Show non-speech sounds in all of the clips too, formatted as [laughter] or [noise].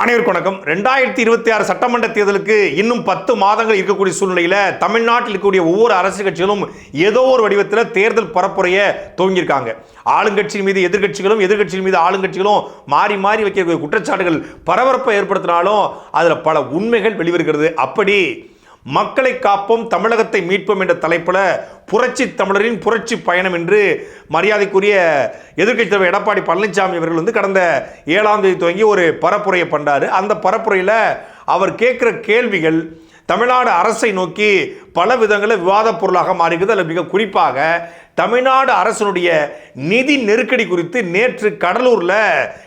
அனைவருக்கு வணக்கம். ரெண்டாயிரத்தி இருபத்தி ஆறு சட்டமன்ற தேர்தலுக்கு இன்னும் பத்து மாதங்கள் இருக்கக்கூடிய சூழ்நிலையில் தமிழ்நாட்டில் இருக்கக்கூடிய ஒவ்வொரு அரசு கட்சிகளும் ஏதோ ஒரு வடிவத்தில் தேர்தல் பரப்புரைய துவங்கியிருக்காங்க. ஆளுங்கட்சியின் மீது எதிர்க்கட்சிகளும் எதிர்கட்சியின் மீது ஆளுங்கட்சிகளும் மாறி மாறி வைக்கக்கூடிய குற்றச்சாட்டுகள் பரபரப்பை ஏற்படுத்தினாலும் அதில் பல உண்மைகள் வெளிவருகிறது. அப்படி மக்களை காப்போம் தமிழகத்தை மீட்போம் என்ற தலைப்பில் புரட்சி தமிழரின் புரட்சி பயணம் என்று மரியாதைக்குரிய எதிர்க்கட்சி தலைவர் எடப்பாடி பழனிசாமி அவர்கள் வந்து கடந்த ஏழாம் தேதி துவங்கி ஒரு பரப்புரையை பண்ணார் அந்த பரப்புரையில் அவர் கேட்குற கேள்விகள் தமிழ்நாடு அரசை நோக்கி பல விதங்களில் விவாதப் பொருளாக மாறிக்குது அதில் மிக குறிப்பாக தமிழ்நாடு அரசனுடைய நிதி நெருக்கடி குறித்து நேற்று கடலூரில்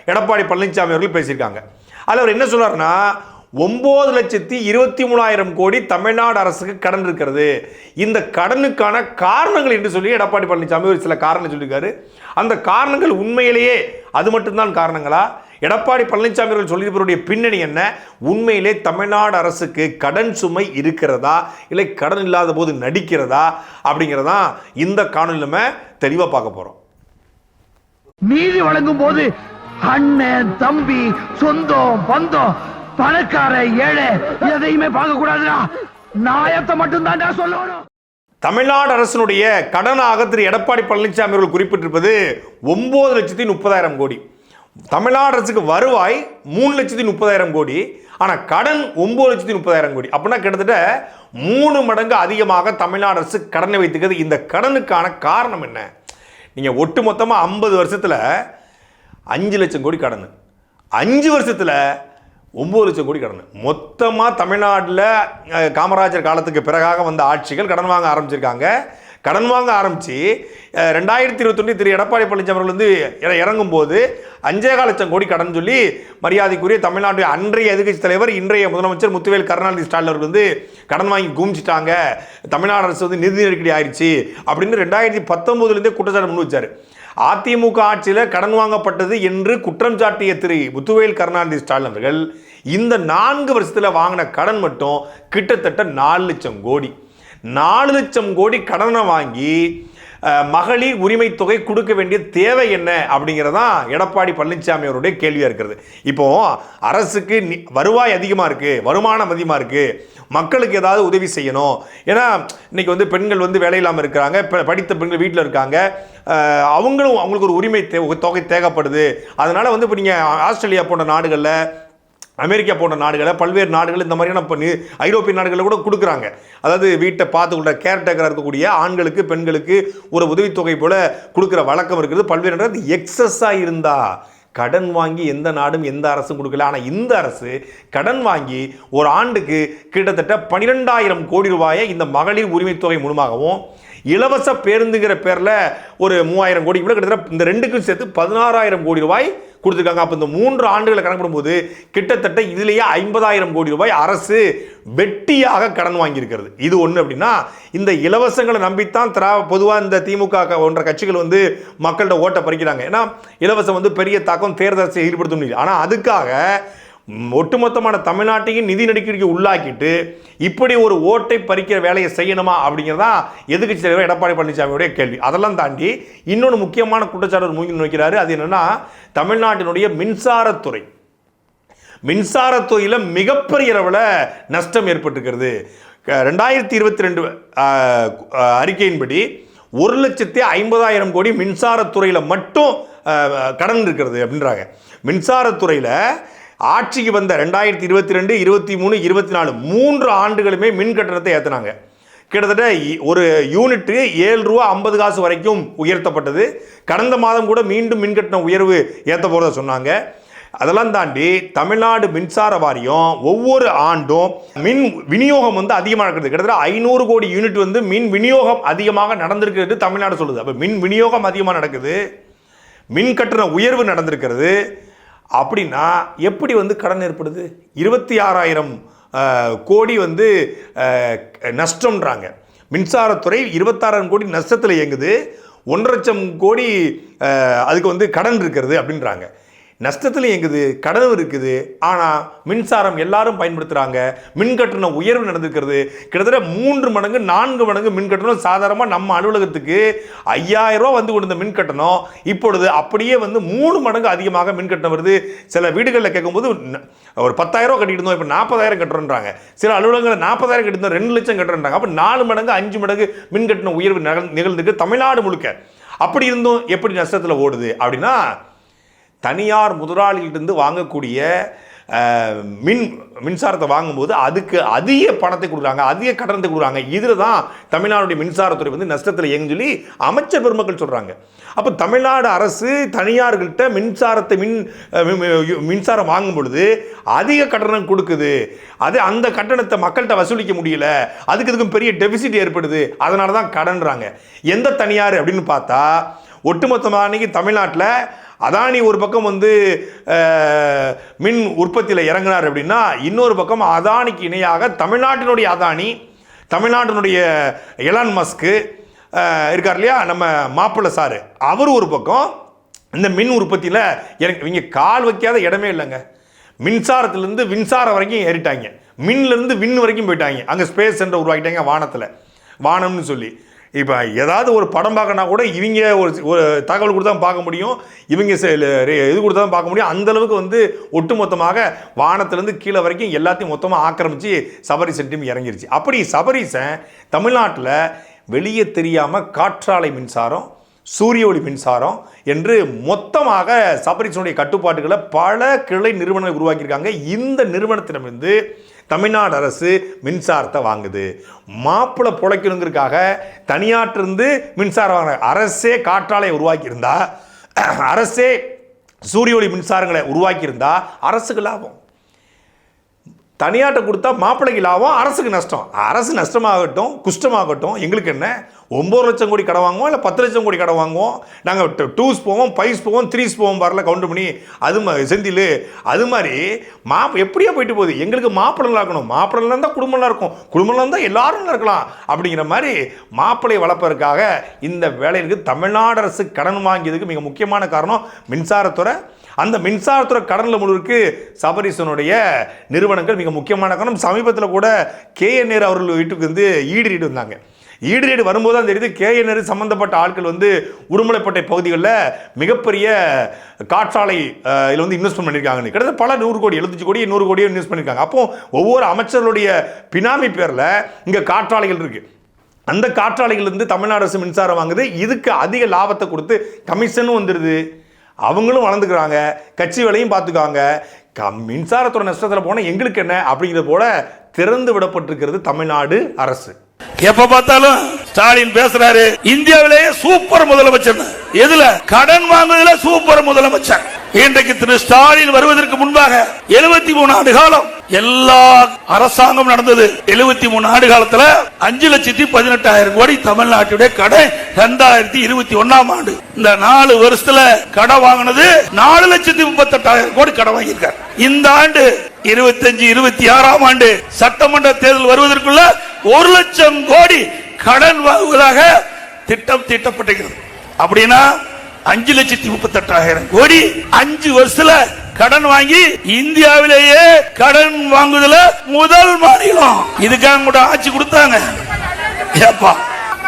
எடப்பாடி பழனிசாமி அவர்கள் பேசியிருக்காங்க. அதில் அவர் என்ன சொல்றாருன்னா ஒம்பது லட்சத்தி இருபத்தி மூணாயிரம் கோடி தமிழ்நாடு அரசுக்கு கடன் இருக்கிறது. இந்த கடனுக்கான காரணங்கள் என்று சொல்லி எடப்பாடி பழனிசாமி ஒரு சில காரணம் சொல்லியிருக்காரு. அந்த காரணங்கள் உண்மையிலேயே அது மட்டும்தான் காரணங்களா? எடப்பாடி பழனிசாமி அவர்கள் சொல்லியிருப்பவருடைய பின்னணி என்ன? உண்மையிலே தமிழ்நாடு அரசுக்கு கடன் சுமை இருக்கிறதா? இல்லை கடன் இல்லாத போது நடிக்கிறதா? அப்படிங்கிறதா இந்த காணொலி நம்ம தெளிவாக பார்க்க போகிறோம் நீதி வழங்கும் போது அண்ணன் தம்பி சொந்தம் பந்தம் பணக்கார ஏழை எதையுமே பார்க்க கூடாதுடா நாயத்தை மட்டும் தான்டா சொல்லணும். தமிழ்நாடு அரசினுடைய கடனாக திரு எடப்பாடி பழனிசாமி அவர்கள் குறிப்பிட்டிருப்பது ஒன்பது லட்சத்தி முப்பதாயிரம் கோடி. தமிழ்நாடு அரசுக்கு வருவாய் மூணு லட்சத்தி முப்பதாயிரம் கோடி. ஆனால் கடன் ஒன்பது லட்சத்தி முப்பதாயிரம் கோடி. அப்படின்னா கிட்டத்தட்ட மூணு மடங்கு அதிகமாக தமிழ்நாடு அரசு கடனை வைத்துக்கிறது இந்த கடனுக்கான காரணம் என்ன? நீங்கள் ஒட்டு மொத்தமாக ஐம்பது வருஷத்தில் அஞ்சு லட்சம் கோடி கடன். அஞ்சு வருஷத்தில் ஒம்பது லட்சம் கோடி கடன். மொத்தமாக தமிழ்நாட்டில் காமராஜர் காலத்துக்கு பிறகாக வந்த ஆட்சிகள் கடன் வாங்க ஆரம்பிச்சிருக்காங்க. கடன் வாங்க ஆரம்பித்து ரெண்டாயிரத்தி இருபத்தொன்று திரு எடப்பாடி பழனிசாமி அவர்கள் வந்து இற- அஞ்சே அஞ்சேகால் லட்சம் கோடி கடன் சொல்லி மரியாதைக்குரிய தமிழ்நாட்டு அன்றைய எதிர்க்கட்சி தலைவர் இன்றைய முதலமைச்சர் முத்துவேல் கருணாநிதி ஸ்டாலின் அவர்கள் வந்து கடன் வாங்கி குமிச்சிட்டாங்க தமிழ்நாடு அரசு வந்து நிதி நெருக்கடி ஆயிடுச்சு அப்படின்னு ரெண்டாயிரத்தி பத்தொம்போதுலேருந்தே குற்றச்சாட்டு முன் வச்சார். அதிமுக ஆட்சியில் கடன் வாங்கப்பட்டது என்று குற்றம் சாட்டிய திரு முத்துவேல் கருணாநிதி ஸ்டாலின் அவர்கள் இந்த நான்கு வருஷத்தில் வாங்கின கடன் மட்டும் கிட்டத்தட்ட நாலு லட்சம் கோடி. நாலு லட்சம் கோடி கடனை வாங்கி மகளிர் உரிமை தொகை கொடுக்க வேண்டிய தேவை என்ன அப்படிங்கிறதான் எடப்பாடி பழனிசாமி அவருடைய கேள்வியாக இருக்கிறது. இப்போ அரசுக்கு நி- வருவாய் அதிகமாக இருக்குது வருமானம் அதிகமாக இருக்குது மக்களுக்கு ஏதாவது உதவி செய்யணும். ஏன்னா இன்னைக்கு வந்து பெண்கள் வந்து வேலை இல்லாமல் இருக்கிறாங்க படித்த பெண்கள் வீட்டில் இருக்காங்க. அவங்களும் அவங்களுக்கு ஒரு உரிமை தொகை தேவைப்படுது. அதனால் வந்து இப்போ நீங்கள் ஆஸ்திரேலியா போன்ற நாடுகளில் அமெரிக்கா போன்ற நாடுகளில் பல்வேறு நாடுகள் இந்த மாதிரியான இப்போ ஐரோப்பிய நாடுகளில் கூட கொடுக்குறாங்க. அதாவது வீட்டை பார்த்துக்கொள்ள கேர்டேக்கராக இருக்கக்கூடிய ஆண்களுக்கு பெண்களுக்கு ஒரு உதவித்தொகை போல கொடுக்குற வழக்கம் இருக்குது. பல்வேறு நாடு எக்ஸஸாக இருந்தா கடன் வாங்கி எந்த நாடும் எந்த அரசும் கொடுக்கல. ஆனால் இந்த அரசு கடன் வாங்கி ஒரு ஆண்டுக்கு கிட்டத்தட்ட பன்னிரெண்டாயிரம் கோடி ரூபாயை இந்த மகளிர் உரிமைத்தொகை மூலமாகவும் இலவச பேருந்துங்கிற பேரில் ஒரு மூவாயிரம் கோடி கூட கிட்டத்தட்ட இந்த ரெண்டுக்கும் சேர்த்து பதினாறாயிரம் கோடி ரூபாய் கொடுத்துருக்காங்க. அப்போ இந்த மூன்று ஆண்டுகளை கணக்கிடும்போது கிட்டத்தட்ட இதுலேயே ஐம்பதாயிரம் கோடி ரூபாய் அரசு வெட்டியாக கடன் வாங்கியிருக்கிறது. இது ஒன்று அப்படின்னா இந்த இலவசங்களை நம்பித்தான் திரா பொதுவாக இந்த திமுக போன்ற கட்சிகள் வந்து மக்கள்கிட்ட ஓட்டை பறிக்கிறாங்க ஏன்னா இலவசம் வந்து பெரிய தாக்கம் தேர்தல் ஈடுபடுத்த முடியல ஆனால் அதுக்காக ஒட்டுமொத்தமான தமிழ்நாட்டையும் நிதி நெருக்கடிக்கு உள்ளாக்கிட்டு இப்படி ஒரு ஓட்டை பறிக்கிற வேலையை செய்யணுமா அப்படிங்கிறதா எதிர்கட்சி தலைவர் எடப்பாடி பழனிசாமியுடைய கேள்வி. அதெல்லாம் தாண்டி இன்னொன்று முக்கியமான குற்றச்சாட்டு மூங்கி நோக்கிறாரு அது என்னன்னா தமிழ்நாட்டினுடைய மின்சாரத்துறை. மின்சாரத்துறையில் மிகப்பெரிய அளவில் நஷ்டம் ஏற்பட்டுக்கிறது க- ரெண்டாயிரத்தி இருபத்தி ரெண்டு அறிக்கையின்படி ஒரு லட்சத்தி ஐம்பதாயிரம் கோடி மின்சாரத்துறையில் மட்டும் கடன் இருக்கிறது அப்படின்றாங்க. மின்சாரத்துறையில் ஆட்சிக்கு வந்த ரெண்டாயிரத்தி இருபத்தி ரெண்டு இருபத்தி மூணு இருபத்தி நாலு மூன்று ஆண்டுகளுமே மின் கட்டணத்தை ஏற்றினாங்க கிட்டத்தட்ட இ- ஒரு யூனிட்டு ஏழு ரூபா ஐம்பது காசு வரைக்கும் உயர்த்தப்பட்டது. கடந்த மாதம் கூட மீண்டும் மின் கட்டண உயர்வு ஏற்ற போகிறத சொன்னாங்க. அதெல்லாம் தாண்டி தமிழ்நாடு மின்சார வாரியம் ஒவ்வொரு ஆண்டும் மின் விநியோகம் வந்து அதிகமாக நடக்குது. கிட்டத்தட்ட ஐநூறு கோடி யூனிட் வந்து மின் விநியோகம் அதிகமாக நடந்திருக்கிறது தமிழ்நாடு சொல்லுது. அப்போ மின் விநியோகம் அதிகமாக நடக்குது. மின் கட்டண உயர்வு நடந்திருக்கிறது. அப்படின்னா எப்படி வந்து கடன் ஏற்படுது? இருபத்தி ஆறாயிரம் கோடி வந்து நஷ்டம்ன்றாங்க. மின்சாரத்துறை இருபத்தாறாயிரம் கோடி நஷ்டத்தில் இயங்குது. ஒன்றரை லட்சம் கோடி அதுக்கு வந்து கடன் இருக்கிறது அப்படின்றாங்க. நஷ்டத்துலையும் இயங்குது கடன் இருக்குது. ஆனால் மின்சாரம் எல்லாரும் பயன்படுத்துகிறாங்க மின் கட்டண உயர்வு நடந்திருக்கிறது. கிட்டத்தட்ட மூன்று மடங்கு நான்கு மடங்கு மின் கட்டணம் சாதாரணமாக நம்ம அலுவலகத்துக்கு ஐயாயிரம் ரூபா வந்து கொண்ட மின் கட்டணம். இப்பொழுது அப்படியே வந்து மூணு மடங்கு அதிகமாக மின் கட்டணம் வருது. சில வீடுகளில் கேட்கும்போது ஒரு பத்தாயிரம் ரூபா கட்டிட்டு இருந்தோம் இப்போ நாற்பதாயிரம் கட்டுறோன்றாங்க. சில அலுவலகங்களில் நாற்பதாயிரம் கட்டிருந்தோம் ரெண்டு லட்சம் கட்டுறோன்றாங்க. அப்போ நாலு மடங்கு அஞ்சு மடங்கு மின் கட்டண உயர்வு நிகழ் தமிழ்நாடு முழுக்க. அப்படி இருந்தும் எப்படி நஷ்டத்தில் ஓடுது அப்படின்னா தனியார் முதலாளிகிட்டிருந்து வாங்கக்கூடிய மின் மின்சாரத்தை வாங்கும்போது அதுக்கு அதிக பணத்தை கொடுக்குறாங்க அதிக கட்டணத்தை கொடுக்குறாங்க. இதில் தான் தமிழ்நாடுடைய மின்சாரத்துறை வந்து நஷ்டத்தில் இயங்குன்னு சொல்லி அமைச்சர் பெருமக்கள் சொல்கிறாங்க அப்போ தமிழ்நாடு அரசு தனியார்கள்ட்ட மின்சாரத்தை மின் மின்சாரம் வாங்கும் பொழுது அதிக கட்டணம் கொடுக்குது. அது அந்த கட்டணத்தை மக்கள்கிட்ட வசூலிக்க முடியல. அதுக்கு இதுக்கும் பெரிய டெபிசிட் ஏற்படுது. அதனால தான் கடன்றாங்க. எந்த தனியார் அப்படின்னு பார்த்தா ஒட்டுமொத்தமாக இன்னைக்கு தமிழ்நாட்டில் அதானி ஒரு பக்கம் வந்து மின் உற்பத்தியில் இறங்கினார் அப்படின்னா இன்னொரு பக்கம் அதானிக்கு இணையாக தமிழ்நாட்டினுடைய அதானி தமிழ்நாட்டினுடைய எலான் மஸ்க்கு இருக்கார் இல்லையா? நம்ம மாப்பிள்ளை சாரு. அவர் ஒரு பக்கம் இந்த மின் உற்பத்தியில் எனக்கு இவங்க கால் வைக்காத இடமே இல்லைங்க. மின்சாரத்திலேருந்து மின்சாரம் வரைக்கும் ஏறிட்டாங்க. மின்லேருந்து விண் வரைக்கும் போயிட்டாங்க. அங்கே ஸ்பேஸ் சென்டர் உருவாக்கிட்டாங்க வானத்தில். வானம்னு சொல்லி. இப்போ ஏதாவது ஒரு படம் பார்க்கனா கூட இவங்க ஒரு ஒரு தகவல் கொடுத்தா பார்க்க முடியும். இவங்க செ- ரெ- இது கொடுத்தா தான் பார்க்க முடியும். அந்தளவுக்கு வந்து ஒட்டுமொத்தமாக வானத்திலேருந்து கீழே வரைக்கும் எல்லாத்தையும் மொத்தமாக ஆக்கிரமிச்சு சபரிசன் டீம் இறங்கிருச்சு. அப்படி சபரிசன் தமிழ்நாட்டில் வெளியே தெரியாமல் காற்றாலை மின்சாரம் சூரிய ஒளி மின்சாரம் என்று மொத்தமாக சபரிசனுடைய கட்டுப்பாட்டுகளை பல கிளை நிறுவனங்கள் உருவாக்கியிருக்காங்க. இந்த நிறுவனத்திடமிருந்து தமிழ்நாடு அரசு மின்சாரத்தை வாங்குது. மாப்பிள்ளை பிழைக்கணுங்கிறதுக்காக தனியாற்றிருந்து மின்சாரம் வாங்க அரசே காற்றாலை உருவாக்கியிருந்தா [clears throat] அரசே சூரிய ஒளி மின்சாரங்களை உருவாக்கியிருந்தா அரசுக்கு லாபம். தனியாட்ட கொடுத்தா மாப்பிள்ளைக்கு லாபம் அரசுக்கு நஷ்டம். அரசு நஷ்டமாகட்டும் குஷ்டமாகட்டும் எங்களுக்கு என்ன? ஒம்பது லட்சம் கோடி கடை வாங்குவோம் இல்லை பத்து லட்சம் கோடி கடை வாங்குவோம். நாங்கள் டூஸ் போவோம் பைஸ் போவோம் த்ரீஸ் போவோம் வரல கவுண்ட் பண்ணி. அது செந்தில் அது மாதிரி மா எப்படியா போயிட்டு போகுது. எங்களுக்கு மாப்பிள்ளை நல்லா இருக்கணும். மாப்பிள்ளை இருந்தால் குடும்பம்லாம் இருக்கும். குடும்பம்லாம் இருந்தால் எல்லாரும் இருக்கலாம். அப்படிங்கிற மாதிரி மாப்பிள்ளை வளர்ப்பதற்காக இந்த வேலைக்கு தமிழ்நாடு அரசு கடன் வாங்கியதுக்கு மிக முக்கியமான காரணம் மின்சாரத்துறை. அந்த மின்சாரத்துறை கடனில் முழுவதுக்கு சபரிசனுடைய நிறுவனங்கள் மிக முக்கியமான காரணம். சமீபத்தில் கூட கேஎன்ஆர் அவர்கள் வீட்டுக்கு வந்து ஈடு வந்தாங்க ஈடுரேடு வரும்போது தான் தெரியுது கேஎன்ஆர் சம்பந்தப்பட்ட ஆட்கள் வந்து உடுமலைப்பட்டை பகுதிகளில் மிகப்பெரிய காற்றாலை இதில் வந்து இன்வெஸ்ட் பண்ணியிருக்காங்க கிட்டத்தட்ட பல நூறு கோடி எழுபத்தஞ்சு கோடி நூறு கோடியோ இன்வெஸ்ட் பண்ணியிருக்காங்க. அப்போ ஒவ்வொரு அமைச்சர்களுடைய பினாமி பேரில் இங்கே காற்றாலைகள் இருக்குது அந்த காற்றாலைகள்லேருந்து தமிழ்நாடு அரசு மின்சாரம் வாங்குது. இதுக்கு அதிக லாபத்தை கொடுத்து கமிஷனும் வந்துடுது அவங்களும் வளர்ந்துக்கிறாங்க. கட்சி வேலையும் பார்த்துக்காங்க க மின்சாரத்துறை நஷ்டத்தில் போனால் எங்களுக்கு என்ன அப்படிங்கிறது போல திறந்து விடப்பட்டிருக்கிறது தமிழ்நாடு அரசு. எப்ப பார்த்தாலும் ஸ்டாலின் பேசுறாரு. இந்தியாவிலேயே சூப்பர் முதலமைச்சர் எதுல? கடன் வாங்குவதில் சூப்பர் முதலமைச்சர். இன்றைக்கு திரு ஸ்டாலின் வருவதற்கு முன்பாக 73 மூணு ஆண்டு காலம் எல்லா அரசாங்கம் நடந்தது. 73 மூணு ஆண்டு காலத்துல அஞ்சு லட்சத்தி பதினெட்டாயிரம் கோடி தமிழ்நாட்டுடைய கடன் ரெண்டாயிரத்தி இருபத்தி ஒன்னாம் ஆண்டு. இந்த நாலு வருஷத்துல கடை வாங்கினது நாலு லட்சத்தி முப்பத்தி எட்டாயிரம் கோடி கடன் வாங்கியிருக்காரு. இந்த ஆண்டு இருபத்தஞ்சு இருபத்தி ஆறாம் ஆண்டு சட்டமன்ற தேர்தல் வருவதற்குள்ள ஒரு லட்சம் கோடி கடன் வாங்குவதாக திட்டம் தீட்டப்பட்டிருக்கிறது. அப்படின்னா அஞ்சு லட்சத்தி முப்பத்தெட்டாயிரம் கோடி அஞ்சு வருஷத்துல கடன் வாங்கி இந்தியாவிலேயே கடன் வாங்குதல முதல் மாநிலம். இதுக்காக கூட ஆட்சி கொடுத்தாங்க. ஏப்பா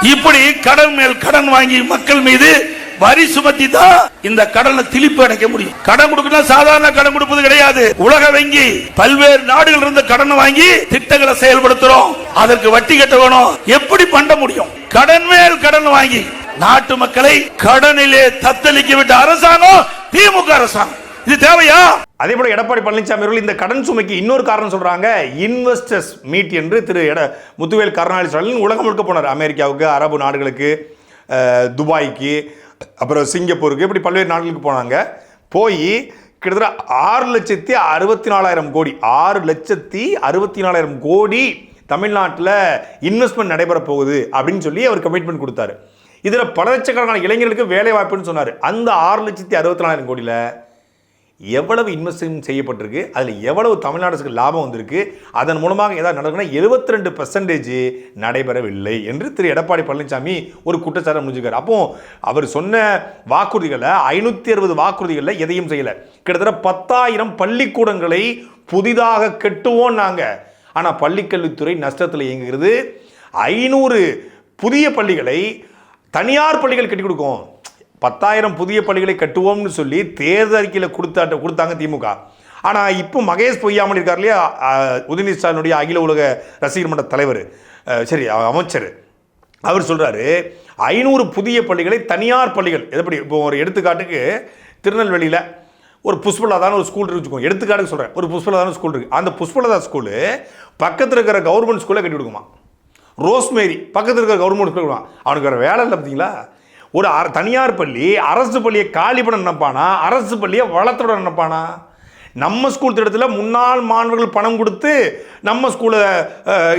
இப்படி கடன் மேல் கடன் வாங்கி மக்கள் மீது வரி சுமத்தி தான் இந்த கடனை திருப்பி அடைக்க முடியும். கடன் கொடுக்கணும் சாதாரண கடன் கொடுப்பது கிடையாது. உலக வங்கி பல்வேறு நாடுகள் இருந்து கடன் வாங்கி திட்டங்களை செயல்படுத்துறோம். அதற்கு வட்டி கட்ட வேணும். எப்படி பண்ண முடியும்? கடன் மேல் கடன் வாங்கி நாட்டு மக்களை கடனிலே தத்தளிக்க விட்ட அரசாங்கம் திமுக அரசாங்கம். இது தேவையா? அதே போல எடப்பாடி பழனிசாமி அவர்கள் இந்த கடன் சுமைக்கு இன்னொரு காரணம் சொல்றாங்க. இன்வெஸ்டர்ஸ் மீட் என்று திரு எட முத்துவேல் கருணாநிதி ஸ்டாலின் உலகம் முழுக்க போனார். அமெரிக்காவுக்கு அரபு நாடுகளுக்கு துபாய்க்கு அப்புறம் சிங்கப்பூருக்கு இப்படி பல்வேறு நாடுகளுக்கு போனாங்க. போய் கிட்டத்தட்ட ஆறு லட்சத்தி அறுபத்தி நாலாயிரம் கோடி ஆறு லட்சத்தி அறுபத்தி நாலாயிரம் கோடி தமிழ்நாட்டில் இன்வெஸ்ட்மெண்ட் நடைபெற போகுது அப்படின்னு சொல்லி அவர் கமிட்மெண்ட் கொடுத்தாரு. இதில் பல லட்சக்கணக்கான இளைஞர்களுக்கு வேலை வாய்ப்புன்னு சொன்னார். அந்த ஆறு லட்சத்தி அறுபத்தி நாலாயிரம் கோடியில் எவ்வளவு இன்வெஸ்ட்மெண்ட் செய்யப்பட்டிருக்கு அதில் எவ்வளவு தமிழ்நாடு அரசுக்கு லாபம் வந்திருக்கு அதன் மூலமாக ஏதாவது நடக்குன்னா எழுபத்தி ரெண்டு பர்சன்டேஜ் நடைபெறவில்லை என்று திரு எடப்பாடி பழனிசாமி ஒரு குற்றச்சாட்டை முடிஞ்சுக்கார் அப்போ அவர் சொன்ன வாக்குறுதிகளை ஐநூற்றி அறுபது வாக்குறுதிகளில் எதையும் செய்யலை. கிட்டத்தட்ட பத்தாயிரம் பள்ளிக்கூடங்களை புதிதாக கெட்டுவோம் நாங்கள் ஆனால் பள்ளிக்கல்வித்துறை நஷ்டத்தில் இயங்குகிறது. ஐநூறு புதிய பள்ளிகளை தனியார் பள்ளிகள் கட்டி கொடுக்கும். பத்தாயிரம் புதிய பள்ளிகளை கட்டுவோம்னு சொல்லி தேர்தல் அறிக்கையில் கொடுத்தாட்ட கொடுத்தாங்க திமுக. ஆனால் இப்போ மகேஷ் பொய்யாமல் இருக்கார் இல்லையா? உதயநிதி ஸ்டாலினுடைய அகில உலக ரசிகர் மன்ற தலைவர். சரி அமைச்சர். அவர் சொல்கிறாரு ஐநூறு புதிய பள்ளிகளை தனியார் பள்ளிகள் எதுபடி இப்போ ஒரு எடுத்துக்காட்டுக்கு திருநெல்வேலியில் ஒரு புஷ்பலதான ஒரு ஸ்கூல் இருக்குச்சுக்கோ எடுத்துக்காட்டுக்கு சொல்கிறேன் ஒரு புஷ்பலதான ஸ்கூல் இருக்குது அந்த புஷ்பலதா ஸ்கூலு பக்கத்தில் இருக்கிற கவர்மெண்ட் ஸ்கூலில் கட்டி கொடுக்குமா? ரோஸ்மேரி பக்கத்தில் இருக்கிற கவர்மெண்ட் ஸ்கூல் அவனுக்கு வேறு வேலை இல்லை பார்த்தீங்களா ஒரு தனியார் பள்ளி அரசு பள்ளியை காலி பண்ண நினைப்பானா? அரசு பள்ளியை வளர்த்துட நினைப்பானா? நம்ம ஸ்கூல் திட்டத்தில் முன்னாள் மாணவர்கள் பணம் கொடுத்து நம்ம ஸ்கூலை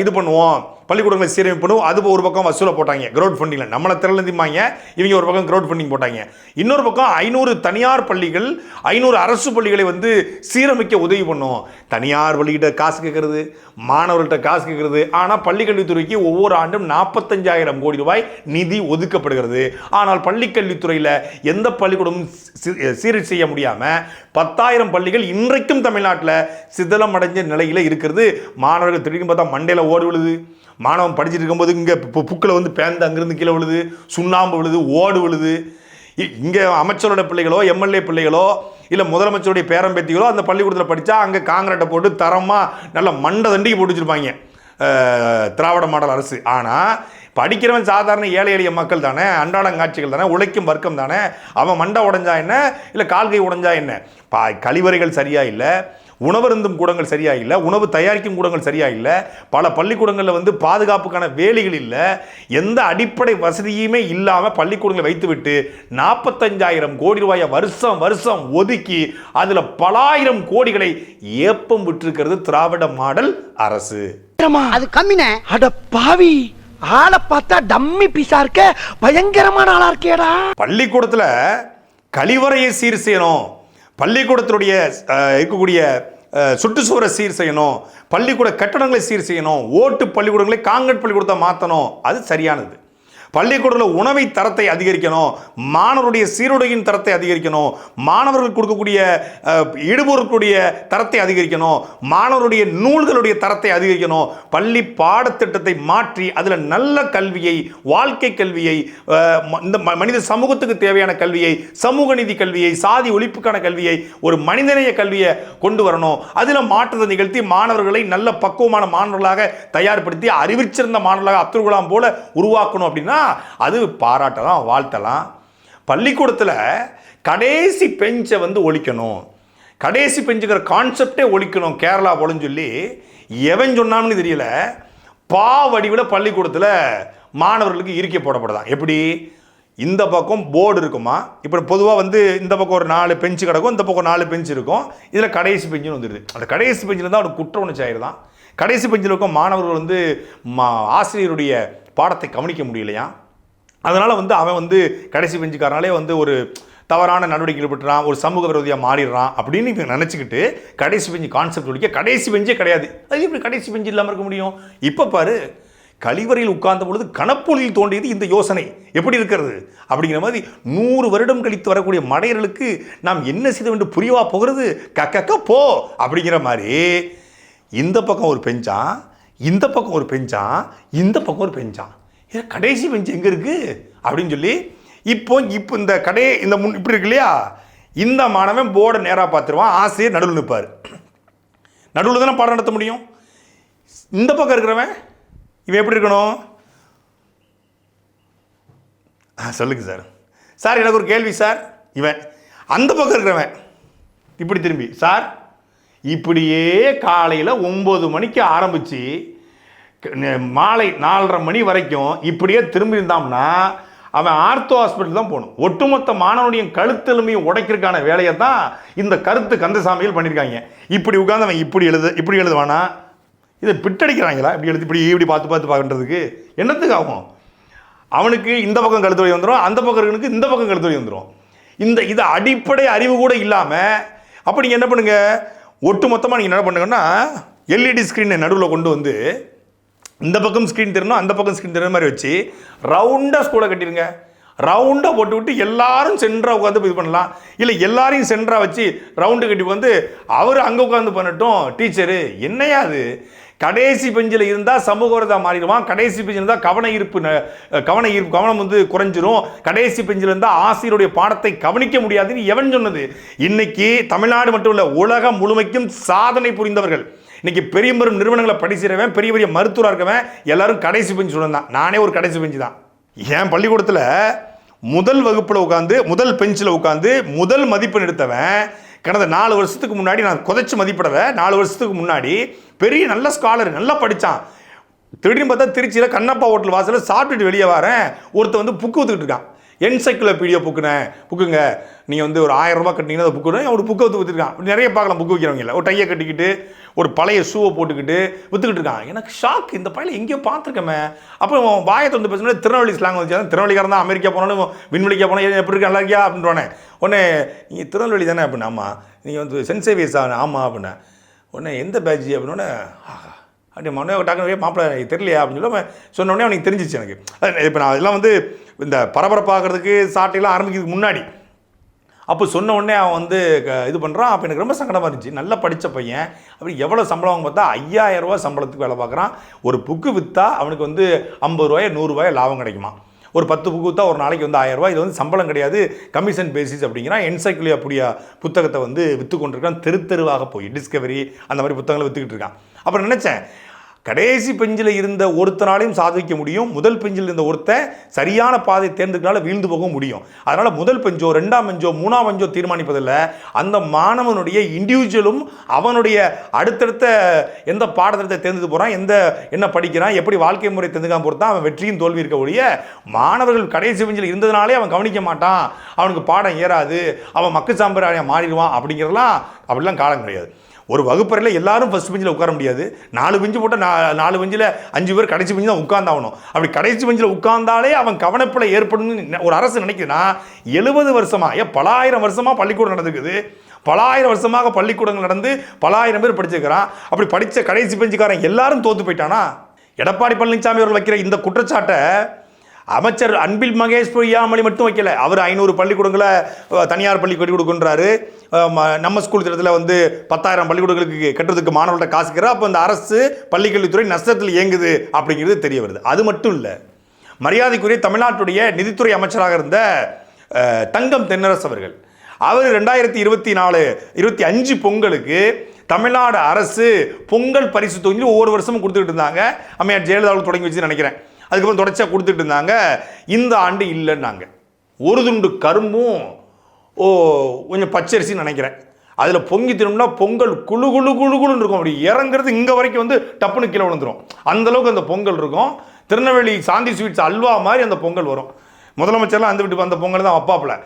இது பண்ணுவோம். பள்ளிக்கூடங்களை சீரமைப்பணும். அது ஒரு பக்கம் வசூலை போட்டாங்க. க்ரௌட் ஃபண்டிங்கில் நம்மளை திரளந்திம்பாங்க இவங்க ஒரு பக்கம் கிரௌட் ஃபண்டிங் போட்டாங்க. இன்னொரு பக்கம் ஐநூறு தனியார் பள்ளிகள் ஐநூறு அரசு பள்ளிகளை வந்து சீரமைக்க உதவி பண்ணும். தனியார் பள்ளிகிட்ட காசு கேட்கறது மாணவர்கள்ட்ட காசு கேட்கறது ஆனால் பள்ளிக்கல்வித்துறைக்கு ஒவ்வொரு ஆண்டும் நாற்பத்தஞ்சாயிரம் கோடி ரூபாய் நிதி ஒதுக்கப்படுகிறது. ஆனால் பள்ளிக்கல்வித்துறையில் எந்த பள்ளிக்கூடமும் சி- செய்ய முடியாமல் பத்தாயிரம் பள்ளிகள் இன்றைக்கும் தமிழ்நாட்டில் சிதலம் அடைஞ்ச நிலையில் இருக்கிறது. மாணவர்கள் திடீர்னு பார்த்தா மண்டையில் ஓடி விழுது. மாணவன் படிச்சுட்டு இருக்கும்போது இங்கே இப்போ புக்கில் வந்து பேந்து அங்கேருந்து கீழே விழுது சுண்ணாம்பு விழுது ஓடு விழுது. இங்கே அமைச்சரோட பிள்ளைகளோ எம்எல்ஏ பிள்ளைகளோ இல்லை முதலமைச்சருடைய பேரம்பேத்திகளோ அந்த பள்ளிக்கூடத்தில் படித்தா அங்கே காங்கிரட்டை போட்டு தரமாக நல்ல மண்டை தண்டிக்கு போட்டு வச்சுருப்பாங்க. திராவிட மாடல் அரசு. ஆனால் படிக்கிறவன் சாதாரண ஏழை எளிய மக்கள் தானே அன்றாடங்காட்சிகள் தானே உழைக்கும் வர்க்கம் தானே அவன் மண்டை உடஞ்சா என்ன இல்லை கால்கை உடஞ்சா என்ன? பா கழிவறைகள் சரியா இல்லை உணவருந்தும் கூடங்கள் சரியாக இல்லை உணவு தயாரிக்கும் கூடங்கள் சரியாக இல்லை பல பள்ளிக்கூடங்களில் வந்து பாதுகாப்புக்கான வேலைகள் இல்லை எந்த அடிப்படை வசதியுமே இல்லாமல் பள்ளிக்கூடங்களை வைத்துவிட்டு நாற்பத்தஞ்சாயிரம் கோடி ரூபாயை வருஷம் வருஷம் ஒதுக்கி அதில் பலாயிரம் கோடிகளை ஏப்பம் விட்டிருக்கிறது திராவிட மாடல் அரசு. அது கம்மினே. அட பாவி ஆளை பார்த்தா டம்மி பீஸா இருக்க பயங்கரமான ஆளா இருக்கேடா. பள்ளிக்கூடத்தில் கழிவறையை சீர் செய்யணும் பள்ளிக்கூடத்தினுடைய இருக்கக்கூடிய சுற்றுச்சுவரை சீர் செய்யணும் பள்ளிக்கூட கட்டடங்களை சீர் செய்யணும் ஓட்டு பள்ளிக்கூடங்களை காங்கிரட் பள்ளிக்கூடத்தை மாற்றணும் அது சரியானது. பள்ளிக்கூடத்தில் உணவை தரத்தை அதிகரிக்கணும் மாணவருடைய சீருடையின் தரத்தை அதிகரிக்கணும் மாணவர்கள் கொடுக்கக்கூடிய அஹ், தரத்தை அதிகரிக்கணும் மாணவருடைய நூல்களுடைய தரத்தை அதிகரிக்கணும். பள்ளி பாடத்திட்டத்தை மாற்றி அதில் நல்ல கல்வியை வாழ்க்கை கல்வியை இந்த ம- மனித சமூகத்துக்கு தேவையான கல்வியை சமூக நீதி கல்வியை சாதி ஒழிப்புக்கான கல்வியை ஒரு மனிதநேய கல்வியை கொண்டு வரணும். அதில் மாற்றத்தை நிகழ்த்தி மாணவர்களை நல்ல பக்குவமான மாணவர்களாக தயார்படுத்தி அறிவிச்சிருந்த மாணவர்களாக அப்துல் கலாம் போல உருவாக்கணும் அப்படின்னா அது பாராட்டலாம் வாழ்த்தலாம். பள்ளிக்கூடத்தில் கடைசி பெஞ்சை வந்து ஒழிக்கணும். கடைசி பெஞ்சுக்கிற கான்செப்டே ஒழிக்கணும் கேரளா போலன்னு சொல்லி எவன் சொன்னான்னு தெரியல. பா வடிவில் பள்ளிக்கூடத்தில் மாணவர்களுக்கு இருக்கை போடப்படுதான். எப்படி? இந்த பக்கம் போர்டு இருக்குமா? இப்போ பொதுவாக வந்து இந்த பக்கம் ஒரு நாலு பெஞ்சு கிடக்கும் இந்த பக்கம் நாலு பெஞ்சு இருக்கும். இதில் கடைசி பெஞ்சுன்னு வந்துடுது அந்த கடைசி பெஞ்சில் தான் அவனுக்கு குற்ற உணர்ச்சி ஆயிடுதான் கடைசி பெஞ்சில் இருக்கும் மாணவர்கள் வந்து மா ஆசிரியருடைய பாடத்தை கவனிக்க முடியலையா? அதனால் வந்து அவன் வந்து கடைசி பெஞ்சுக்காரனாலே வந்து ஒரு தவறான நடவடிக்கை ஈடுபட்டுறான் ஒரு சமூக விரோதியாக மாறிடுறான் அப்படின்னு இவங்க நினச்சிக்கிட்டு கடைசி பெஞ்சு கான்செப்ட் ஒழிக்க கடைசி பெஞ்சே கிடையாது. அது எப்படி கடைசி பெஞ்சு இல்லாமல் இருக்க முடியும்? இப்போ பாரு கழிவறையில் உட்கார்ந்த பொழுது கணப்பொழியில் தோன்றியது இந்த யோசனை. எப்படி இருக்கிறது? அப்படிங்கிற மாதிரி நூறு வருடம் கழித்து வரக்கூடிய மடையர்களுக்கு நாம் என்ன செய்த வேண்டும்? புரியவா போகிறது? கக்கக்க போ அப்படிங்கிற மாதிரி இந்த பக்கம் ஒரு பெஞ்சான் இந்த பக்கம் ஒரு பெஞ்சான் இந்த பக்கம் ஒரு பெஞ்சான் இது கடைசி பெஞ்சு எங்கே இருக்குது அப்படின்னு சொல்லி இப்போ இப்போ இந்த கடை இந்த முன் இப்படி இருக்கு இல்லையா? இந்த மாணவன் போர்டை நேராக பார்த்துருவான் ஆசிரியர் நடுவில் நிற்பார் நடுவில் தானே பாடம் நடத்த முடியும்? இந்த பக்கம் இருக்கிறவன் இவன் எப்படி இருக்கணும்? ஆ சொல்லுங்க சார். சார் எனக்கு ஒரு கேள்வி சார். இவன் அந்த பக்கம் இருக்கிறவன் இப்படி திரும்பி. சார் இப்படியே காலையில் ஒம்பது மணிக்கு ஆரம்பித்து மாலை நாலரை மணி வரைக்கும் இப்படியே திரும்பி இருந்தோம்னா அவன் ஆர்த்தோ ஹாஸ்பிட்டல் தான் போகணும். ஒட்டுமொத்த மாணவனுடைய கழுத்தெலுமையை உடைக்கிறதுக்கான வேலையை தான் இந்த கருத்து கந்தசாமியில் பண்ணியிருக்காங்க. இப்படி உட்காந்து அவன் இப்படி எழுது இப்படி எழுதுவானா? இதை பிட்டடிக்கிறாங்களா? இப்படி எழுதி இப்படி இப்படி பார்த்து பார்த்து பார்க்குறதுக்கு என்னத்துக்கு ஆகும்? அவனுக்கு இந்த பக்கம் கழுத்து வலி வந்துடும் அந்த பக்கம் இருக்கனுக்கு இந்த பக்கம் கழுத்து வலி வந்துடும் இந்த இது அடிப்படை அறிவு கூட இல்லாமல் அப்போ நீங்கள் என்ன பண்ணுங்க? ஒட்டு மொத்தமாக நீங்கள் என்ன பண்ணுங்கன்னா எல்இடி ஸ்க்ரீனை நடுவில் கொண்டு வந்து இந்த பக்கம் ஸ்க்ரீன் தெரியணும் அந்த பக்கம் ஸ்க்ரீன் தெரியுற மாதிரி வச்சு ரவுண்டாக ஸ்கூலை கட்டிடுங்க ரவுண்டாக போட்டு விட்டு எல்லாரும் சென்டராக உட்காந்து இது பண்ணலாம். இல்லை எல்லாரையும் சென்டராக வச்சு ரவுண்டு கட்டி வந்து அவர் அங்கே உட்காந்து பண்ணட்டும் டீச்சரு. என்னையா அது? கடைசி பெஞ்சில் இருந்தால் சமூக விரதம் மாறிடுவான். கடைசி பெஞ்சில் இருந்தால் கவன ஈர்ப்பு கவன ஈர்ப்பு கவனம் வந்து குறைஞ்சிரும். கடைசி பெஞ்சில் இருந்தால் ஆசிரியருடைய பாடத்தை கவனிக்க முடியாதுன்னு எவன் சொன்னது? இன்னைக்கு தமிழ்நாடு மட்டும் இல்லை உலகம் முழுமைக்கும் சாதனை புரிந்தவர்கள். இன்னைக்கு பெரிய பெரும் நிறுவனங்களை படிச்சிருவேன் பெரிய பெரிய மருத்துவராக இருக்கவன் எல்லாரும் கடைசி பெஞ்சு சொல்லணும் தான் நானே ஒரு கடைசி பெஞ்சு தான் என் பள்ளிக்கூடத்தில் முதல் வகுப்பில் உட்காந்து முதல் பெஞ்சில் உட்காந்து முதல் மதிப்பெண் எடுத்தவன் கடந்த நாலு வருஷத்துக்கு முன்னாடி நான் குதைச்சு மதிப்பிடவை நாலு வருஷத்துக்கு முன்னாடி பெரிய நல்ல ஸ்காலர் நல்லா படித்தான் திடீர்னு பார்த்தா திருச்சியில் கண்ணப்பா ஹோட்டல் வாசலில் சாப்பிட்டுட்டு வெளியே வரேன். ஒருத்தன் வந்து புக்கு ஊற்றுக்கிட்டு இருக்கான். என்சைக்ளோபீடியா புக்குண்ணே புக்குங்க நீங்கள் வந்து ஒரு ஆயிரம் ரூபாய் கட்டினீங்கன்னா அதை புக்கு ஒரு புக்கை வந்து விற்றுருக்கான் நிறைய பார்க்கலாம் புக்கு வைக்கிறவங்க இல்லை. ஒரு டையை கட்டிக்கிட்டு ஒரு பழைய ஷூவை போட்டுக்கிட்டு விற்றுக்கிட்டு இருக்கான். எனக்கு ஷாக் இந்த பழைய எங்கேயோ பார்த்துருக்கமே அப்புறம் வாயத்தை வந்து பேசுனா திருநெல்வேலி ஸ்லாங் வந்துச்சு திருநெல்வேலிக்காரன் தான் அமெரிக்கா போனாலும் விண்வெளிக்கா போனால் எப்படி இருக்கா? நல்லா இருக்கியா? அப்படின்றோன்னே உடனே நீங்கள் திருநெல்வேலி தானே? அப்படின்னு ஆமாம் நீங்கள் வந்து சென்சேவியஸ் ஆகணும் ஆமாம் அப்படின்னேன் உடனே எந்த பேட்ஜ் அப்படின்னோடனே அப்படி மனோ டாக்டர் மாப்பிள்ளை தெரியலையா? அப்படின்னு சொல்லி சொன்னோடனே அவனுக்கு தெரிஞ்சிச்சு எனக்கு. இப்போ நான் அதெல்லாம் வந்து இந்த பரபரப்பாகிறதுக்கு சாட்டையெல்லாம் ஆரம்பிக்கிறதுக்கு முன்னாடி அப்போ சொன்ன உடனே அவன் வந்து க- இது பண்ணுறான் அப்போ எனக்கு ரொம்ப சங்கடமாக இருந்துச்சு. நல்லா படித்த பையன். அப்படி எவ்வளோ சம்பளம் பார்த்தா ஐயாயிரம் சம்பளத்துக்கு வேலை பார்க்குறான். ஒரு புக்கு விற்றா அவனுக்கு வந்து ஐம்பது ரூபாய் நூறுரூவாயோ லாபம் கிடைக்குமா ஒரு பத்து புக்கு விற்றா ஒரு நாளைக்கு வந்து ஆயிரரூவா இது வந்து சம்பளம் கிடையாது. கமிஷன் பேசிஸ் அப்படிங்கிறான். என்சைக்கிளி அப்படியா புத்தகத்தை வந்து விற்று கொண்டிருக்கான். தெரு தெருவாக போய் டிஸ்கவரி அந்த மாதிரி புத்தகங்களை விற்றுக்கிட்டு இருக்கான். அப்புறம் நினச்சேன் கடைசி பெஞ்சில் இருந்த ஒருத்தனாலையும் சாதிக்க முடியும். முதல் பெஞ்சில் இருந்த ஒருத்தன் சரியான பாதை தேர்ந்ததுனால வீழ்ந்து போக முடியும். அதனால் முதல் பெஞ்சோ ரெண்டாம் பெஞ்சோ மூணாம் பெஞ்சோ தீர்மானிப்பதில்லை. அந்த மாணவனுடைய இண்டிவிஜுவலும் அவனுடைய அடுத்தடுத்த எந்த பாடத்திட்டத்தை தேர்ந்தெடுத்து போகிறான் எந்த என்ன படிக்கிறான் எப்படி வாழ்க்கை முறை தெரிஞ்சுக்காம பொறுத்தான் அவன் வெற்றியும் தோல்வி இருக்க ஒழிய மாணவர்கள் கடைசி பெஞ்சில் இருந்ததுனாலே அவன் கவனிக்க மாட்டான். அவனுக்கு பாடம் ஏறாது. அவன் மக்கு சாம்பிராணியாக மாறிடுவான் அப்படிங்கிறதெல்லாம் அப்படிலாம் காலம் கிடையாது. ஒரு வகுப்பறையில் எல்லாரும் ஃபர்ஸ்ட் பெஞ்சில் உட்கார முடியாது. நாலு பெஞ்சு போட்டால் நா நாலு பெஞ்சில் அஞ்சு பேர் கடைசி பெஞ்சு தான் உட்காந்தாகணும் அப்படி கடைசி பெஞ்சில் உட்கார்ந்தாலே அவன் கவனப்பில் ஏற்படும் ஒரு அரசு நினைக்குதுன்னா எழுபது வருஷமாக ஏன் பலாயிரம் வருஷமாக பள்ளிக்கூடம் நடந்துக்குது. பலாயிரம் வருஷமாக பள்ளிக்கூடங்கள் நடந்து பலாயிரம் பேர் படிச்சிருக்கிறான். அப்படி படித்த கடைசி பெஞ்சுக்காரன் எல்லாரும் தோற்று போயிட்டானா? எடப்பாடி பழனிசாமி அவர்கள் வைக்கிற இந்த குற்றச்சாட்டை அமைச்சர் அன்பில் மகேஷ் பொய்யாமொழி மட்டும் வைக்கல. அவர் ஐநூறு பள்ளிக்கூடங்களை தனியார் பள்ளி கட்டி கொடுக்குன்றாரு ம- நம்ம ஸ்கூல் திட்டத்தில் வந்து பத்தாயிரம் பள்ளிக்கூடங்களுக்கு கட்டுறதுக்கு மாணவர்கள்ட்ட காசுக்கிறார் அப்போ இந்த அரசு பள்ளிக்கல்வித்துறை நஷ்டத்தில் இயங்குது அப்படிங்கிறது தெரிய வருது. அது மட்டும் இல்லை மரியாதைக்குரிய தமிழ்நாட்டுடைய நிதித்துறை அமைச்சராக இருந்த தங்கம் தென்னரசு அவர்கள். அவர் ரெண்டாயிரத்தி இருபத்தி நாலு இருபத்தி அஞ்சு பொங்கலுக்கு தமிழ்நாடு அரசு பொங்கல் பரிசு தொகுதி ஒவ்வொரு வருஷமும் கொடுத்துட்டு இருந்தாங்க. அம்மையார் ஜெயலலிதாவுக்கு தொடங்கி வச்சு நினைக்கிறேன். அதுக்கப்புறம் தொடர்ச்சியாக கொடுத்துட்டு இருந்தாங்க. இந்த ஆண்டு இல்லைன்னாங்க. ஒரு துண்டு கரும்பும் ஓ கொஞ்சம் பச்சரிசின்னு நினைக்கிறேன். அதில் பொங்கி திரும்பினா பொங்கல் குழு குழு குழு குழுன்னு இருக்கும். அப்படி இறங்குறது இங்கே வரைக்கும் வந்து டப்புன்னு கீழே விழுந்துரும். அந்த அளவுக்கு அந்த பொங்கல் இருக்கும். திருநெல்வேலி சாந்தி ஸ்வீட்ஸ் அல்வா மாதிரி அந்த பொங்கல் வரும். முதலமைச்சர்லாம் அந்த வீட்டு அந்த பொங்கல் தான் அப்பாப்பில்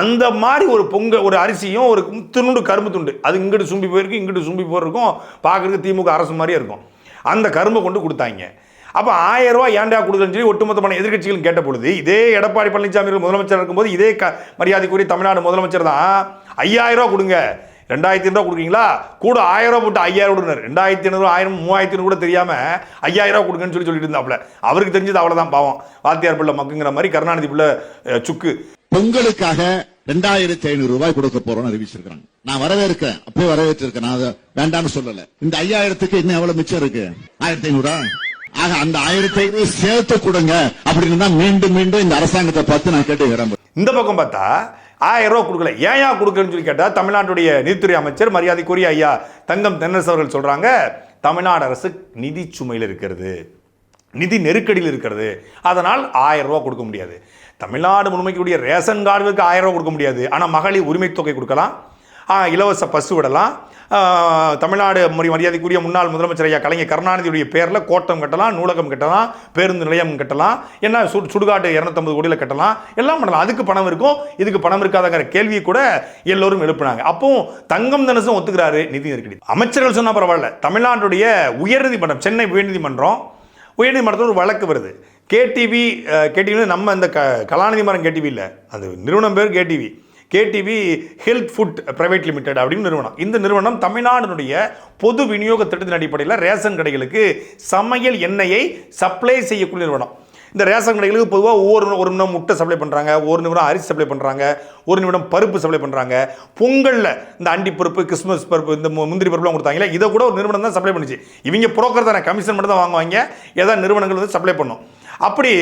அந்த மாதிரி ஒரு பொங்கல் ஒரு அரிசியும் ஒரு துண்டு கரும்பு துண்டு. அது இங்கிட்டு சும்பி போயிருக்கும் இங்கிட்டு சும்பி போயிருக்கும் பார்க்குறதுக்கு திமுக அரசு மாதிரியே இருக்கும். அந்த கரும்பை கொண்டு கொடுத்தாங்க. அப்போ ஆயிரம் ரூபாய் ஏன்டா கொடுக்கலன்னு சொல்லி ஒட்டுமொத்தமான எதிர்கட்சிகளும் கேட்ட பொழுது இதே எடப்பாடி பழனிசாமி முதலமைச்சர் இருக்கும்போது இதே க மரியாதைக்குரிய தமிழ்நாடு முதலமைச்சர் தான் ஐயாயிரம் ரூபா கொடுங்க. ரெண்டாயிரத்தி ஐநூறுவா கொடுக்குறீங்களா கூட ஆயிரம் ரூபா போட்டு ஐயாயிரம் கொடுக்குறாரு ரெண்டாயிரத்தி ஐநூறு ஆயிரம் மூவாயிரத்தி ஐநூறு கூட தெரியாம ஐயாயிரம் ரூபா கொடுங்கன்னு சொல்லி சொல்லிட்டு இருந்தாப்புல அவருக்கு தெரிஞ்சது அவ்வளவுதான் பாவம். வாத்தியார் பிள்ளை மக்குங்கிற மாதிரி கருணாநிதி பிள்ளை சுக்கு. பொங்கலுக்காக ரெண்டாயிரத்தி ஐநூறு ரூபாய் கொடுக்க போறோம்னு அறிவிச்சிருக்காங்க நான் வரவேற்கிறேன் அப்பவே வரவேற்றிருக்கேன். நான் அதை வேண்டாம்னு சொல்லல. இந்த ஐயாயிரத்துக்கு இன்னும் எவ்வளவு மிச்சம் இருக்கு? ஆயிரத்தி ஐநூறு? ஆக அந்த ஆயிரத்தி ஐநூறு சேர்த்து கொடுங்க. அப்படின்னு தான் மீண்டும் மீண்டும் இந்த அரசாங்கத்தை பார்த்து நான் கேட்டு விரும்புறேன் இந்த பக்கம் பார்த்தா ஆயிரம் ரூபா கொடுக்கல. ஏன் ஏன் கொடுக்கலன்னு சொல்லி கேட்டால் தமிழ்நாட்டுடைய நிதித்துறை அமைச்சர் மரியாதைக்குரிய ஐயா தங்கம் தென்னரசு அவர்கள் சொல்கிறாங்க தமிழ்நாடு அரசு நிதி சுமையில் இருக்கிறது. நிதி நெருக்கடியில் இருக்கிறது. அதனால் ஆயிரம் ரூபா கொடுக்க முடியாது. தமிழ்நாடு முழுமைக்குரிய ரேஷன் கார்டுக்கு ஆயிரம் ரூபா கொடுக்க முடியாது. ஆனால் மகளிர் உரிமை தொகை கொடுக்கலாம். இலவச பசு விடலாம். தமிழ்நாடு மரி மரியாதைக்குரிய முன்னாள் முதலமைச்சர் ஐயா கலைஞர் கருணாநிதியுடைய பேரில் கோட்டம் கட்டலாம் நூலகம் கட்டலாம் பேருந்து நிலையம் கட்டலாம் என்ன சுடு சுடுகாட்டு இரநூத்தம்பது கோடியில் கட்டலாம் எல்லாம் பண்ணலாம். அதுக்கு பணம் இருக்கும் இதுக்கு பணம் இருக்காதங்கிற கேள்வியை கூட எல்லோரும் எழுப்புனாங்க. அப்போ தங்கம் தனசும் ஒத்துக்கிறாரு நிதி நெருக்கடி. அமைச்சர்கள் சொன்னால் பரவாயில்ல தமிழ்நாட்டுடைய உயர்நீதிமன்றம் சென்னை உயர்நீதிமன்றம் உயர்நீதிமன்றத்தில் ஒரு வழக்கு வருது. கேடிவி கேடிவி நம்ம இந்த க கலாநிதி மரம் கேடிவி இல்லை அது நிறுவனம் பேர் KTV KTV health food private limited அப்படின்னு நிறுவனம். இந்த நிறுவனம் தமிழ்நாடுனுடைய பொது விநியோக திட்டத்தின் அடிப்படையில் ரேஷன் கடைகளுக்கு சமையல் எண்ணெயை சப்ளை செய்யக்கூடிய நிறுவனம். இந்த ரேஷன் கடைகளுக்கு பொதுவாக ஒவ்வொரு ஒரு நிமிடம் முட்டை சப்ளை பண்ணுறாங்க ஒரு நிமிடம் அரிசி சப்ளை பண்ணுறாங்க ஒரு நிமிடம் பருப்பு சப்ளை பண்ணுறாங்க பொங்கலில் இந்த அண்டி பருப்பு கிறிஸ்மஸ் பருப்பு இந்த முந்திரி பருப்புலாம் கொடுத்தாங்களே இதை கூட ஒரு நிறுவனம் தான் சப்ளை பண்ணிச்சு. இவங்க புரோக்கர் தானே கமிஷன் மட்டும் தான் வாங்குவாங்க ஏதாவது நிறுவனங்கள் வந்து சப்ளை பண்ணும். அப்படி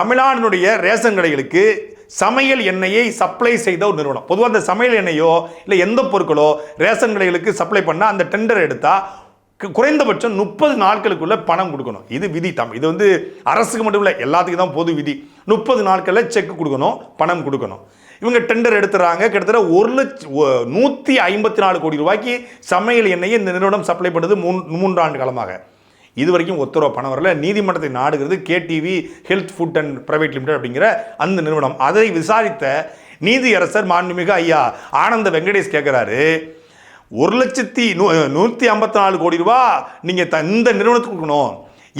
தமிழ்நாட்டினுடைய ரேஷன் கடைகளுக்கு சமையல் எண்ணெயை சப்ளை செய்த ஒரு நிறுவனம். பொதுவாக அந்த சமையல் எண்ணெயோ இல்லை எந்த பொருட்களோ ரேஷன் கடைகளுக்கு சப்ளை பண்ணால் அந்த டெண்டர் எடுத்தால் குறைந்தபட்சம் முப்பது நாட்களுக்குள்ள பணம் கொடுக்கணும். இது விதி தம் இது வந்து அரசுக்கு மட்டும் இல்லை எல்லாத்துக்கும் தான் பொது விதி. முப்பது நாட்களில் செக் கொடுக்கணும் பணம் கொடுக்கணும். இவங்க டெண்டர் எடுத்துறாங்க. கிட்டத்தட்ட ஒரு லட்ச நூற்றி ஐம்பத்தி நாலு கோடி ரூபாய்க்கு சமையல் எண்ணெயை இந்த நிறுவனம் சப்ளை பண்ணுது மூன் மூன்றாண்டு காலமாக. இது வரைக்கும் ஒத்துறவு பணம் வரல. நீதிமன்றத்தை நாடுகிறது KTV health food and private limited அப்படிங்கிற அந்த நிறுவனம். அதை விசாரித்த நீதியரசர் மாண்புமிகு ஐயா ஆனந்த வெங்கடேஷ் கேட்குறாரு ஒரு லட்சத்தி நூ நூற்றி ஐம்பத்தி நாலு கோடி ரூபா நீங்கள் த இந்த நிறுவனத்துக்கு கொடுக்கணும்.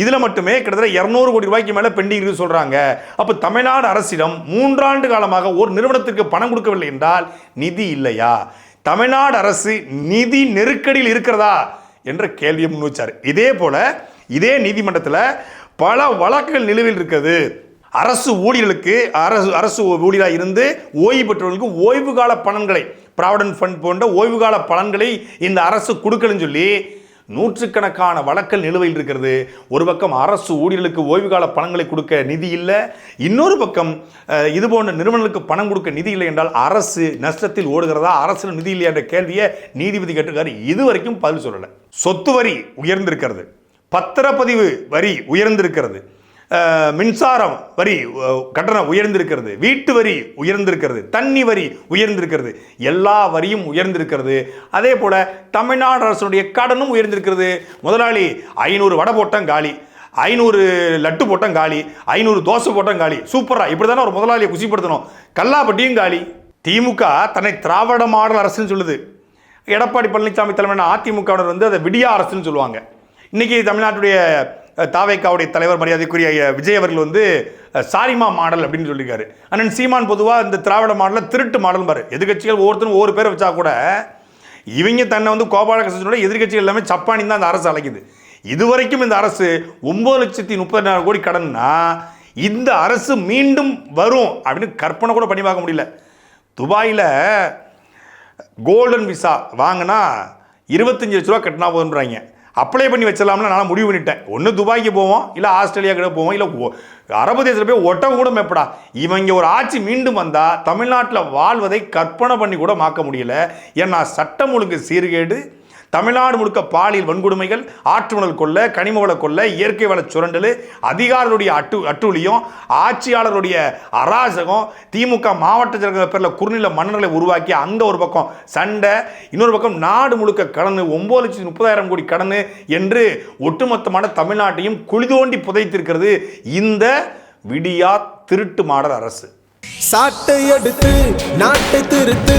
இதில் மட்டுமே கிட்டத்தட்ட இரநூறு கோடி ரூபாய்க்கு மேலே பெண்டிங் இருக்கு சொல்கிறாங்க அப்போ தமிழ்நாடு அரசிடம் மூன்றாண்டு காலமாக ஒரு நிறுவனத்திற்கு பணம் கொடுக்கவில்லை என்றால் நிதி இல்லையா? தமிழ்நாடு அரசு நிதி நெருக்கடியில் இருக்கிறதா? என்ற கேள்வியை முன்வச்சார் இதே போல இதே நீதிமன்றத்தில் பல வழக்குகள் நிலுவையில் இருக்குது. அரசு ஊழியர்களுக்கு அரசு அரசு ஊழியராக இருந்து ஓய்வு பெற்றவர்களுக்கு ஓய்வு கால பலன்களை ப்ராவிடன்ட் ஃபண்ட் போன்ற ஓய்வு கால பலன்களை இந்த அரசு கொடுக்கலன்னு சொல்லி நூற்றுக்கணக்கான வழக்கல் நிலுவையில் இருக்கிறது. ஒரு பக்கம் அரசு ஊழியர்களுக்கு ஓய்வு கால பணங்களை கொடுக்க நிதி இல்லை. இன்னொரு பக்கம் இது போன்ற நிறுவனங்களுக்கு பணம் கொடுக்க நிதி இல்லை என்றால் அரசு நஷ்டத்தில் ஓடுகிறதா? அரசு நிதி இல்லையா என்ற கேள்வியை நீதிபதி கேட்டிருக்காரு. இது வரைக்கும் பதில் சொல்லலை. சொத்து வரி உயர்ந்திருக்கிறது. பத்திரப்பதிவு வரி உயர்ந்திருக்கிறது. மின்சாரம் வரி கட்டணம் உயர்ந்திருக்கிறது வீட்டு வரி உயர்ந்திருக்கிறது தண்ணி வரி உயர்ந்திருக்கிறது எல்லா வரியும் உயர்ந்திருக்கிறது. அதே போல் தமிழ்நாடு அரசுடைய கடனும் உயர்ந்திருக்கிறது. முதலாளி ஐநூறு வடை போட்டம் காலி ஐநூறு லட்டு போட்டம் காலி ஐநூறு தோசை போட்டம் காலி சூப்பராக இப்படி தானே ஒரு முதலாளியை குசிப்படுத்தணும் கல்லாப்பட்டியும் காலி. திமுக தன்னை திராவிட மாடல் அரசுன்னு சொல்லுது. எடப்பாடி பழனிசாமி தலைமையான அதிமுகவினர் வந்து அதை விடியா அரசுன்னு சொல்லுவாங்க. இன்றைக்கி தமிழ்நாட்டுடைய தாவேக்காவுடைய தலைவர் மரியாதைக்குரிய விஜய் அவர்கள் வந்து சாரிமா மாடல் அப்படின்னு சொல்லியிருக்காரு. அண்ணன் சீமான் பொதுவாக இந்த திராவிட மாடலில் திருட்டு மாடல் பாரு. எதிர்கட்சிகள் ஒவ்வொருத்தரும் ஒவ்வொரு பேரை வச்சா கூட இவங்க தன்னை வந்து கோபாலகிருஷ்ணனோட எதிர்கட்சிகள் எல்லாமே சப்பானி தான் அந்த அரசு அழைக்குது. இதுவரைக்கும் இந்த அரசு ஒம்பது லட்சத்தி முப்பதாயிரம் கோடி கடன்னா இந்த அரசு மீண்டும் வரும் அப்படின்னு கற்பனை கூட பண்ணி பார்க்க முடியல. துபாயில் கோல்டன் விசா வாங்கினா இருபத்தஞ்சி லட்ச ரூபா கட்டினா போதுன்றாங்க அப்ளை பண்ணி வச்சிடலாம்னு நான் முடிவு பண்ணிட்டேன். ஒன்று துபாய்க்கு போவோம் இல்லை ஆஸ்திரேலியா கூட போவோம் இல்லை அரபு தேசத்தில் போய் ஒட்டகம் கூட மேப்படா. இவங்க ஒரு ஆட்சி மீண்டும் வந்தால் தமிழ்நாட்டில் வாழ்வதை கற்பனை பண்ணி கூட மாக்க முடியல. ஏன்னா சட்டம் ஒழுங்கு சீர்கேடு தமிழ்நாடு முழுக்க பாலியல் வன்கொடுமைகள் ஆற்றுணல் கொள்ள கனிம வள கொள்ள இயற்கை வள சுரண்டல் அதிகாரிகளுடைய அட்டு அட்டூழியம் ஆட்சியாளருடைய அராஜகம் திமுக மாவட்ட செயலர்கள் பேரில் குறுநில மன்னர்களை உருவாக்கி அங்கே ஒரு பக்கம் சண்டை இன்னொரு பக்கம் நாடு முழுக்க கடன் ஒம்பது லட்சத்தி முப்பதாயிரம் கோடி கடன் என்று ஒட்டுமொத்தமான தமிழ்நாட்டையும் குழி தோண்டி புதைத்திருக்கிறது இந்த விடியா திருட்டு மாடல் அரசு. சாட்டை எடுத்து நாட்டை திருத்து